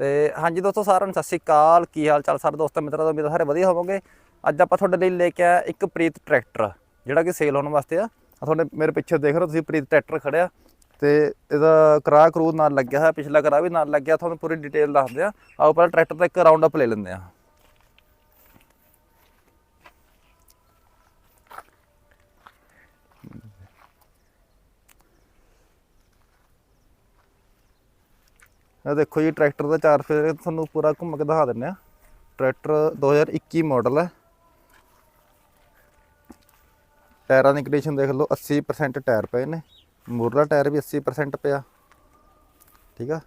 ਤੇ ਹਾਂਜੀ ਦੋਸਤੋ ਸਾਰਿਆਂ ਨੂੰ ਸਤਿ ਸ਼੍ਰੀ ਅਕਾਲ। ਕੀ ਹਾਲ ਚਾਲ ਸਾਰੇ ਦੋਸਤੋ ਮਿੱਤਰਾਂ ਤੋਂ? ਉਮੀਦ ਸਾਰੇ ਵਧੀਆ ਹੋਵੋਗੇ। ਅੱਜ ਆਪਾਂ ਤੁਹਾਡੇ ਲਈ ਲੈ ਕੇ ਆਇਆ ਇੱਕ ਪ੍ਰੀਤ ਟਰੈਕਟਰ, ਜਿਹੜਾ ਕਿ ਸੇਲ ਹੋਣ ਵਾਸਤੇ ਆ। ਤੁਹਾਡੇ ਮੇਰੇ ਪਿੱਛੇ ਦੇਖ ਰਹੇ ਹੋ ਤੁਸੀਂ ਪ੍ਰੀਤ ਟਰੈਕਟਰ ਖੜਿਆ। ਤੇ ਇਹਦਾ ਕਰਾ ਕਰੂ ਨਾਲ ਲੱਗਿਆ ਹੋਇਆ, ਪਿਛਲਾ ਕਰਾ ਵੀ ਨਾਲ ਲੱਗਿਆ, ਤੁਹਾਨੂੰ ਪੂਰੀ ਡਿਟੇਲ ਦੱਸਦੇ ਆ। ਆਓ ਪਹਿਲਾਂ ਟਰੈਕਟਰ ਦਾ ਇੱਕ ਰਾਉਂਡ ਅਪ ਲੈ ਲੈਂਦੇ ਆ। ਇਹ ਦੇਖੋ ਜੀ, ਟਰੈਕਟਰ ਦਾ ਚਾਰ ਫੇਰ ਤੁਹਾਨੂੰ ਪੂਰਾ ਘੁੰਮ ਕੇ ਦਿਖਾ ਦਿੰਨੇ ਆ। ਟਰੈਕਟਰ 2021 ਮਾਡਲ ਹੈ। ਟਾਇਰਾਂ ਦੀ ਕੰਡੀਸ਼ਨ ਦੇਖ ਲਓ 80% ਟਾਇਰ ਪਏ ਨੇ। ਮੂਰਲਾ ਟਾਇਰ ਵੀ 80% ਪਿਆ। ਠੀਕ ਆ?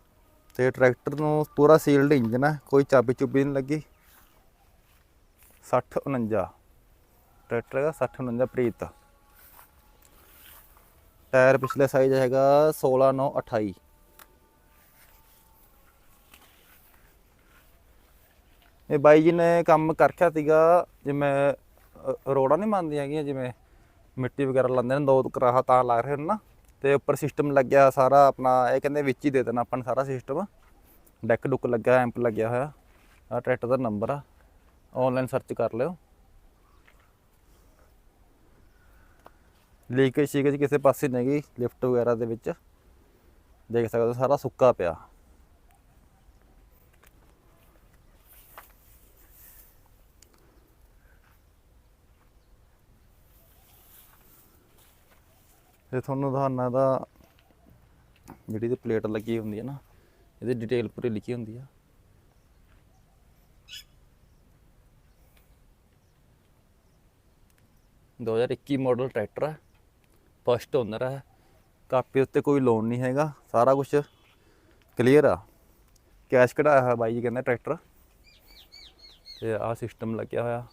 ਤੇ ਟਰੈਕਟਰ ਨੂੰ ਪੂਰਾ ਸੀਲਡ ਇੰਜਨ ਹੈ, ਕੋਈ ਚਾਬੀ ਚੁੱਬੀ ਨਹੀਂ ਲੱਗੀ। 60 49 ਟਰੈਕਟਰ ਹੈਗਾ 60 49 ਪ੍ਰੀਤ। ਟਾਇਰ ਪਿਛਲੇ ਸਾਈਜ਼ ਹੈਗਾ 16 9 28 ਇਹ ਬਾਈ ਜੀ ਨੇ ਕੰਮ ਕਰਖਿਆ ਸੀਗਾ ਜਿਵੇਂ ਅ, ਨਹੀਂ ਮੰਨਦੀਆਂ ਹੈਗੀਆਂ ਜਿਵੇਂ ਮਿੱਟੀ ਵਗੈਰਾ ਲਾਉਂਦੇ ਨੇ ਦੋ ਕਰਾਹਾ ਤਾਂ ਲਾ ਰਹੇ ਨੇ ਨਾ ਤੇ ਉੱਪਰ ਸਿਸਟਮ ਲੱਗਿਆ ਸਾਰਾ ਆਪਣਾ ਇਹ ਕਹਿੰਦੇ ਵਿੱਚ ਹੀ ਦੇ ਦੇਣਾ ਆਪਾਂ ਨੂੰ ਸਾਰਾ ਸਿਸਟਮ ਡੈਕ ਡੁੱਕ ਲੱਗਿਆ ਐਂਪ ਲੱਗਿਆ ਹੋਇਆ ਆ ਟਰੈਕਟਰ ਦਾ ਨੰਬਰ ਆ ਆਨਲਾਈਨ ਸਰਚ ਕਰ ਲਿਓ। ਲੀਕੇਜ ਸੀਕੇਜ ਕਿਸੇ ਪਾਸੇ ਨਹੀਂ ਗਈ ਲਿਫਟ ਵਗੈਰਾ ਦੇ ਵਿੱਚ। ਦੇਖ ਸਕਦੇ ਹੋ ਸਾਰਾ ਸੁੱਕਾ ਪਿਆ। ਇਹ ਤੁਹਾਨੂੰ ਦਿਖਾਉਣਾ ਦਾ ਜਿਹੜੀ ਤੇ ਪਲੇਟ ਲੱਗੀ ਹੁੰਦੀ ਹੈ ਨਾ, ਇਹਦੀ ਡਿਟੇਲ ਪੂਰੀ ਲਿਖੀ ਹੁੰਦੀ ਆ। ਦੋ ਹਜ਼ਾਰ ਇੱਕੀ ਮਾਡਲ ਟਰੈਕਟਰ ਹੈ ਫਸਟ ਓਨਰ ਹੈ ਕਾਪੀ ਉੱਤੇ ਕੋਈ ਲੋਨ ਨਹੀਂ ਹੈਗਾ, ਸਾਰਾ ਕੁਝ ਕਲੀਅਰ ਆ। ਕੈਸ਼ ਕਢਾਇਆ ਹੋਇਆ ਬਾਈ ਜੀ ਕਹਿੰਦੇ ਟਰੈਕਟਰ ਤੇ ਆਹ ਸਿਸਟਮ ਲੱਗਿਆ ਹੋਇਆ।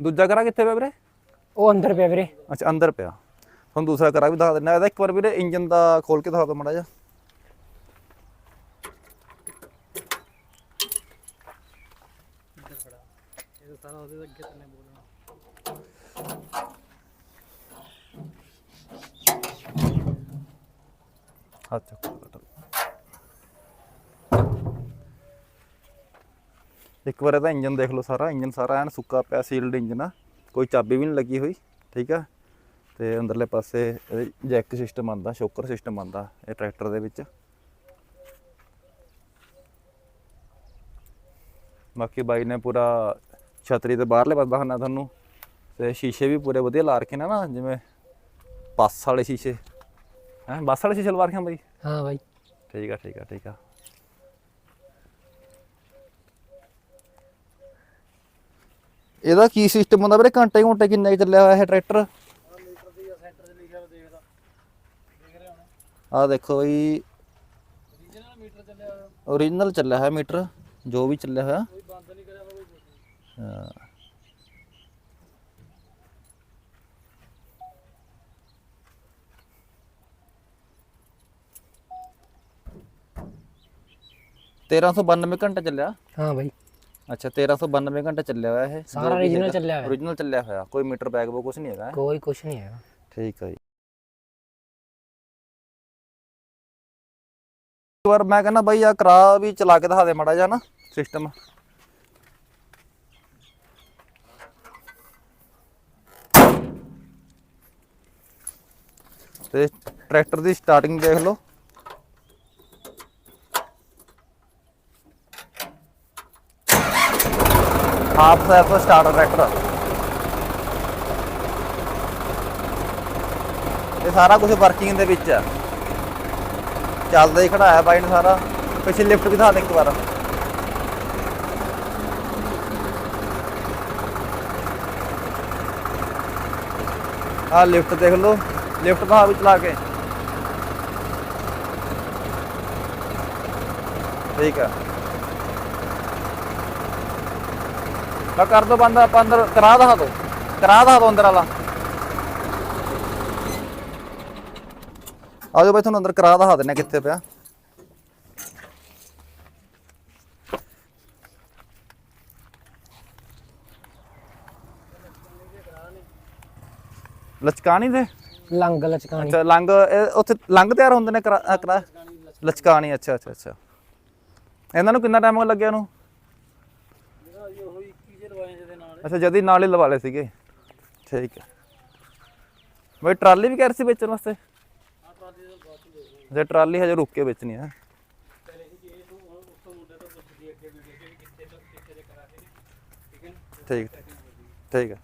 ਦੂਜਾ ਕਰਾ ਕਿੱਥੇ ਪਿਆ ਵੀਰੇ? ਉਹ ਅੰਦਰ ਪਿਆ ਵੀਰੇ। ਅੱਛਾ ਅੰਦਰ ਪਿਆ। ਹੁਣ ਦੂਸਰਾ ਕਰਾ ਵੀ ਦਿਖਾ ਦਿੰਦਾ। ਇਹਦਾ ਇੱਕ ਵਾਰ ਵੀਰੇ ਇੰਜਨ ਦਾ ਖੋਲ ਕੇ ਦਿਖਾ ਦਿਓ ਮਾੜਾ ਜਿਹਾ। ਹੱਥ ਚੱਕੋ ਇੱਕ ਵਾਰ ਇਹਦਾ ਇੰਜਨ ਦੇਖ ਲਓ ਸਾਰਾ ਇੰਜਨ ਸਾਰਾ ਐਨ ਸੁੱਕਾ ਪਿਆ ਸੀਲਡ ਇੰਜਨ ਆ। ਕੋਈ ਚਾਬੀ ਵੀ ਨਹੀਂ ਲੱਗੀ ਹੋਈ ਠੀਕ ਆ? ਤੇ ਅੰਦਰਲੇ ਪਾਸੇ ਜੈਕ ਸਿਸਟਮ ਆਂਦਾ ਸ਼ੋਕਰ ਸਿਸਟਮ ਆਂਦਾ ਇਹ ਟਰੈਕਟਰ ਦੇ ਵਿੱਚ। ਬਾਕੀ ਬਾਈ ਨੇ ਪੂਰਾ ਛਤਰੀ ਤੇ ਬਾਹਰਲੇ ਪਾਸੇ ਦਿਖਾਉਣਾ ਤੁਹਾਨੂੰ। ਤੇ ਸ਼ੀਸ਼ੇ ਵੀ ਪੂਰੇ ਵਧੀਆ ਲਾ ਰੱਖੇ ਨੇ ਨਾ ਜਿਵੇਂ ਬੱਸ ਵਾਲੇ ਸ਼ੀਸ਼ੇ। ਹੈ ਬੱਸ ਵਾਲੇ ਸ਼ੀਸ਼ੇ ਲਵਾ ਰੱਖੇ ਬਾਈ? ਹਾਂ ਬਾਈ। ਠੀਕ ਆ ਠੀਕ ਆ ਠੀਕ ਆ। ਇਹਦਾ ਕੀ ਸਿਸਟਮ ਹੁੰਦਾ ਵੀਰੇ? ਘੰਟੇ ਘੰਟੇ ਕਿੰਨੇ ਕੁ ਚੱਲਿਆ ਹੋਇਆ ਇਹ ਟਰੈਕਟਰ ਆ ਦੇਖੋ ਬਈ। ਓਰੀਜਨਲ ਚੱਲਿਆ ਹੋਇਆ ਮੀਟਰ, ਜੋ ਵੀ ਚੱਲਿਆ ਹੋਇਆ। ਹਾਂ। ਤੇਰਾਂ ਸੌ ਬਾਨਵੇਂ ਘੰਟੇ ਚੱਲਿਆ। ਹਾਂ ਬਾਈ। ਅੱਛਾ 1392 ਘੰਟੇ ਚੱਲਿਆ ਹੋਇਆ ਇਹ? ਸਾਰਾ original ਚੱਲਿਆ ਹੋਇਆ। original ਚੱਲਿਆ ਹੋਇਆ। ਕੋਈ ਮੀਟਰ ਬੈਗ ਬੋ ਕੁਝ ਨਹੀਂ ਹੈਗਾ ਹੈਂ? ਕੋਈ ਕੁਛ ਨਹੀਂ ਹੈਗਾ। ਠੀਕ ਹੈ ਜੀ। ਇੱਕ ਵਾਰ ਮੈਂ ਕਹਿੰਦਾ ਬਾਈ ਆ ਕਰਾ ਵੀ ਚਲਾ ਕੇ ਦਿਖਾ ਦੇ ਮੜਾ ਜਾ ਨਾ ਸਿਸਟਮ ਤੇ ਟਰੈਕਟਰ ਦੀ ਸਟਾਰਟਿੰਗ ਦੇਖ ਲਓ। ਹਾਫ ਸੈਲਫ ਸਟਾਰਟਰ ਟਰੈਕਟਰ ਇਹ ਸਾਰਾ ਕੁਝ ਵਰਕਿੰਗ ਦੇ ਵਿੱਚ ਆ ਚੱਲਦਾ ਹੀ ਖੜਾਇਆ ਬਾਈ ਨੇ ਸਾਰਾ। ਪਿੱਛੇ ਲਿਫਟ ਦਿਖਾ ਦੇ ਇੱਕ ਵਾਰ। ਆਹ ਲਿਫਟ ਦੇਖ ਲਓ। ਲਿਫਟ ਦਾ ਵੀ ਚਲਾ ਕੇ। ਠੀਕ ਆ ਮੈਂ ਕਰ ਦੋ ਬੰਦ ਆਪਾਂ ਅੰਦਰ ਕਰਾ ਦਿਖਾ ਦੋ। ਕਰਾ ਦਿਖਾ ਦੋ ਅੰਦਰ ਵਾਲਾ। ਆਜੋ ਬਾਈ ਤੁਹਾਨੂੰ ਅੰਦਰ ਕਰਾ ਦਿਖਾ ਦਿੰਨੇ ਕਿੱਥੇ ਪਿਆ। ਲਚਕਾਣੀ ਦੇ? ਲੰਗ ਲਚਕਾਣੀ। ਅੱਛਾ ਲੰਗ ਉੱਥੇ ਲੰਗ ਤਿਆਰ ਹੁੰਦੇ ਨੇ ਕਰਾ ਲਚਕਾਣੀ ਅੱਛਾ ਅੱਛਾ ਅੱਛਾ। ਇਹਨਾਂ ਨੂੰ ਕਿੰਨਾ ਟਾਈਮ ਲੱਗਿਆ ਨੂੰ? ਅੱਛਾ, ਜਦੀ ਨਾਲ ਹੀ ਲਵਾ ਲਏ ਸੀਗੇ। ਠੀਕ ਹੈ। ਬਈ ਟਰਾਲੀ ਵੀ ਕਹਿ ਰਹੇ ਸੀ ਵੇਚਣ ਵਾਸਤੇ? ਜੇ ਟਰਾਲੀ ਹਜੇ ਰੁੱਕ ਕੇ ਵੇਚਣੀ ਹੈ। ਠੀਕ ਠੀਕ ਹੈ।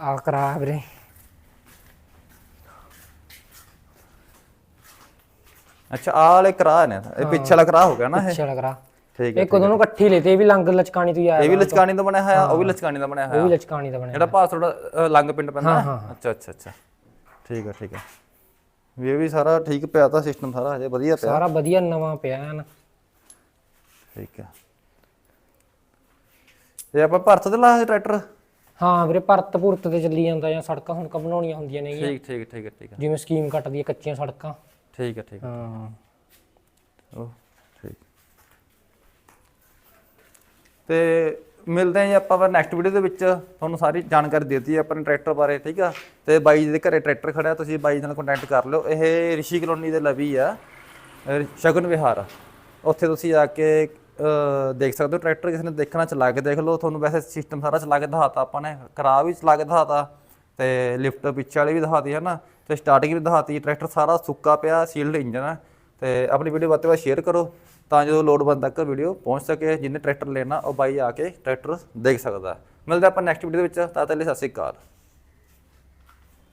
ਆ ਕਰਾ ਵੀਰੇ। ਅੱਛਾ ਆਹ ਵਾਲੇ ਕਰਾ ਨੇ। ਇਹ ਪਿੱਛੇ ਵਾਲਾ ਕਰਾ ਹੋ ਗਿਆ ਨਾ ਇਹ? ਪਿੱਛੇ ਵਾਲਾ ਕਰਾ। ਠੀਕ ਹੈ ਇੱਕ ਦੋਨੋਂ ਇਕੱਠੀ ਲੇਤੇ ਇਹ ਵੀ ਲੰਗ ਲਚਕਾਣੀ ਤੋਂ ਆਇਆ ਇਹ ਵੀ ਲਚਕਾਣੀ ਦਾ ਬਣਿਆ ਹੋਇਆ ਉਹ ਵੀ ਲਚਕਾਣੀ ਦਾ ਬਣਿਆ ਉਹ ਹੋਇਆ। ਵੀ ਲਚਕਾਣੀ ਦਾ ਬਣਿਆ ਜਿਹੜਾ ਪਾਸ ਥੋੜਾ ਲੰਗ ਪਿੰਡ ਪੈਂਦਾ ਹਾਂ? ਅੱਛਾ ਅੱਛਾ ਅੱਛਾ। ਠੀਕ ਹੈ ਠੀਕ ਹੈ। ਵੀ ਇਹ ਵੀ ਸਾਰਾ ਠੀਕ ਪਿਆ ਤਾਂ ਸਿਸਟਮ ਸਾਰਾ ਹਜੇ ਵਧੀਆ ਪਿਆ। ਸਾਰਾ ਵਧੀਆ ਨਵਾਂ ਪਿਆ ਐਨ। ਠੀਕ ਹੈ। ਇਹ ਆਪਾਂ ਭਰਤ ਤੇ ਲਾਇਆ ਸੀ ਟਰੈਕਟਰ? ਹਾਂ ਵੀਰੇ ਭਰਤ ਭੁਰਤ ਤੇ ਚੱਲੀ ਜਾਂਦਾ ਜਾਂ ਸੜਕਾਂ ਹੁਣ ਬਣਾਉਣੀਆਂ ਹੁੰਦੀਆਂ ਨੇ ਠੀਕ ਠੀਕ ਠੀਕ ਹੈ ਠੀਕ ਹੈ। ਜਿਵੇਂ ਸਕੀਮ ਕੱਟਦੀ ਹੈ ਕੱਚੀਆਂ ਸੜਕਾਂ। ਠੀਕ ਹੈ ਠੀਕ ਹੈ। ਹਾਂ। ਉਹ ਠੀਕ। ਤੇ ਮਿਲਦੇ ਹਾਂ ਜੀ ਆਪਾਂ ਨੈਕਸਟ ਵੀਡੀਓ ਦੇ ਵਿੱਚ। ਤੁਹਾਨੂੰ ਸਾਰੀ ਜਾਣਕਾਰੀ ਦੇ ਦਿੱਤੀ ਹੈ ਆਪਣੇ ਟਰੈਕਟਰ ਬਾਰੇ ਠੀਕ ਆ? ਤੇ ਬਾਈ ਜੀ ਦੇ ਘਰੇ ਟਰੈਕਟਰ ਖੜਿਆ ਤੁਸੀਂ ਬਾਈ ਨਾਲ ਕੰਟੈਕਟ ਕਰ ਲਿਓ। ਇਹ ਰਿਸ਼ੀ ਕਲੋਨੀ ਦੇ ਲਵੀ ਆ ਸ਼ਗਨ ਵਿਹਾਰ। ਉੱਥੇ ਤੁਸੀਂ ਜਾ ਕੇ ਦੇਖ ਸਕਦੇ ਹੋ ਟਰੈਕਟਰ ਕਿਸੇ ਨੇ ਦੇਖਣਾ ਚਲਾ ਕੇ ਦੇਖ ਲਓ। ਤੁਹਾਨੂੰ ਵੈਸੇ ਸਿਸਟਮ ਸਾਰਾ ਚਲਾ ਕੇ ਦਿਖਾਤਾ ਆਪਾਂ ਨੇ ਕਰਾ ਵੀ ਚਲਾ ਕੇ ਦਿਖਾਤਾ। ਤੇ ਲਿਫਟ ਪਿੱਛੇ ਵਾਲੀ ਵੀ ਦਿਖਾਤੀ ਹੈ ਨਾ ਤੇ ਸਟਾਰਟਿੰਗ ਵੀ ਦਿਖਾਤੀ ਟਰੈਕਟਰ ਸਾਰਾ ਸੁੱਕਾ ਪਿਆ ਸੀਲਡ ਇੰਜਨ ਹੈ ਤੇ ਆਪਣੀ ਵੀਡੀਓ ਵੱਧ ਤੋਂ ਵੱਧ ਸ਼ੇਅਰ ਕਰੋ, ਤਾਂ ਜਦੋਂ ਲੋੜਵੰਦ ਤੱਕ ਵੀਡੀਓ ਪਹੁੰਚ ਸਕੇ ਜਿਹਨੇ ਟਰੈਕਟਰ ਲੈਣਾ, ਉਹ ਬਾਈ ਆ ਕੇ ਟਰੈਕਟਰ ਦੇਖ ਸਕਦਾ। ਮਿਲਦੇ ਆਪਾਂ ਨੈਕਸਟ ਵੀਡੀਓ ਵਿੱਚ ਤਾਂ ਤੱਕ ਲਈ ਸਤਿ ਸ਼੍ਰੀ ਅਕਾਲ।